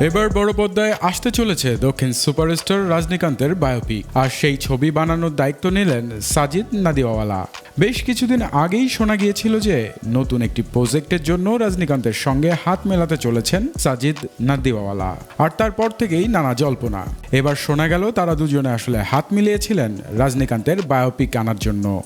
এবার বড় আসতে চলেছে দক্ষিণ সুপারস্টার রজনীকান্তের বায়োপিক। আর সেই ছবি বানানোর দায়িত্ব নিলেন সাজিদ নাদিওয়ালা। বেশ কিছুদিন আগেই শোনা গিয়েছিল যে নতুন একটি প্রজেক্টের জন্য রজনীকান্তের সঙ্গে হাত মেলাতে চলেছেন সাজিদ নাদিওয়ালা। আর তারপর থেকেই নানা জল্পনা। এবার শোনা গেল তারা দুজনে আসলে হাত মিলিয়েছিলেন রজনীকান্তের বায়োপিক আনার জন্য।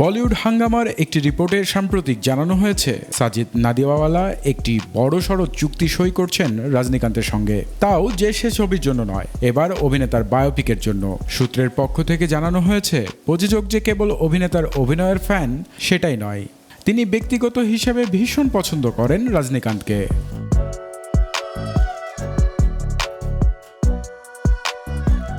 বলিউড হাঙ্গামার একটি রিপোর্টের সাম্প্রতিক জানানো হয়েছে, সাজিদ নাদিওয়ালা একটি বড় সড় চুক্তি সই করছেন রজনীকান্তের সঙ্গে। তাও যে সে ছবির জন্য নয়, এবার অভিনেতার বায়োপিকের জন্য। সূত্রের পক্ষ থেকে জানানো হয়েছে প্রযোজক যে কেবল অভিনেতার অভিনয়ের ফ্যান, সেটাই নয়। তিনি ব্যক্তিগত হিসেবে ভীষণ পছন্দ করেন রজনীকান্তকে।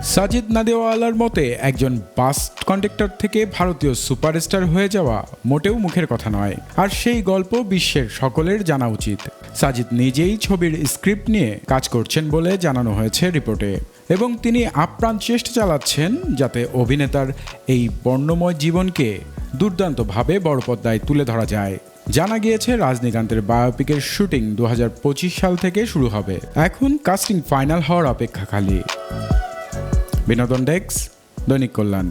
সাজিদ নাদেওয়ালার মতে, একজন বাস কন্ডাক্টর থেকে ভারতীয় সুপারস্টার হয়ে যাওয়া মোটেও মুখের কথা নয়। আর সেই গল্প বিশ্বের সকলের জানা উচিত। সাজিদ নিজেই ছবির স্ক্রিপ্ট নিয়ে কাজ করছেন বলে জানানো হয়েছে রিপোর্টে। এবং তিনি আপ্রাণ চেষ্টা চালাচ্ছেন যাতে অভিনেতার এই বর্ণময় জীবনকে দুর্দান্তভাবে বড় পর্দায় তুলে ধরা যায়। জানা গিয়েছে, রজনীকান্তের বায়োপিকের শুটিং দু হাজার পঁচিশ সাল থেকে শুরু হবে। এখন কাস্টিং ফাইনাল হওয়ার অপেক্ষা খালি। বিনোদন ডেস্ক দৈনিক কল্যাণ।